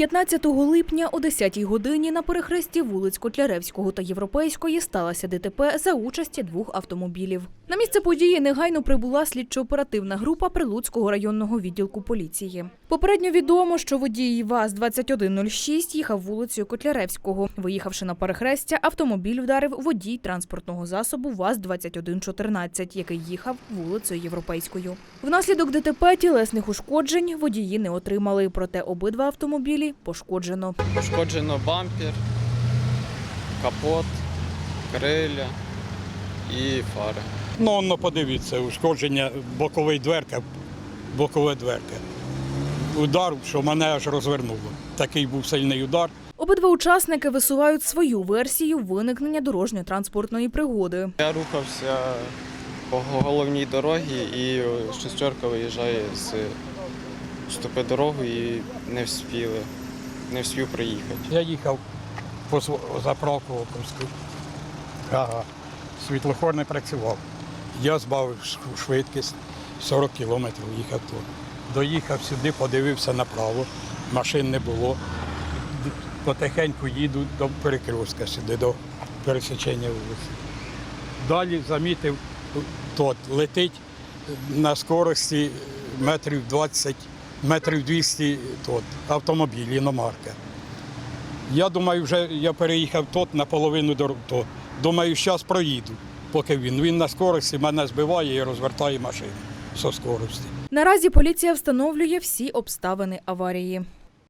15 липня о 10-й годині на перехресті вулиць Котляревського та Європейської сталося ДТП за участі двох автомобілів. На місце події негайно прибула слідчо-оперативна група Прилуцького районного відділку поліції. Попередньо відомо, що водій ВАЗ-2106 їхав вулицею Котляревського. Виїхавши на перехрестя, автомобіль вдарив водій транспортного засобу ВАЗ-2114, який їхав вулицею Європейською. Внаслідок ДТП тілесних ушкоджень водії не отримали, проте обидва автомобілі пошкоджено. Пошкоджено бампер, капот, криля і фари. Ну, воно подивіться, ушкодження бокової дверки, бокове дверка. Удар, що мене аж розвернуло. Такий був сильний удар. Обидва учасники висувають свою версію виникнення дорожньо-транспортної пригоди. Я рухався по головній дорогі і шестерка виїжджає з стопи дорогу і не вспіли, не вспів приїхати. Я їхав по заправку Оковську. Ага. Світлофор не працював. Я збавив швидкість 40 кілометрів їхав тут. Доїхав сюди, подивився направо, машин не було. Потихеньку їду до перекрестка сюди, до пересечення вулиці. Далі замітив, тот летить на скорості метрів 20, метрів 200 тот, автомобіль, іномарка. Я думаю, вже я переїхав тут наполовину до то. Думаю, зараз проїду, поки він. Він на скорості мене збиває і розвертає машину зі скорості. Наразі поліція встановлює всі обставини аварії.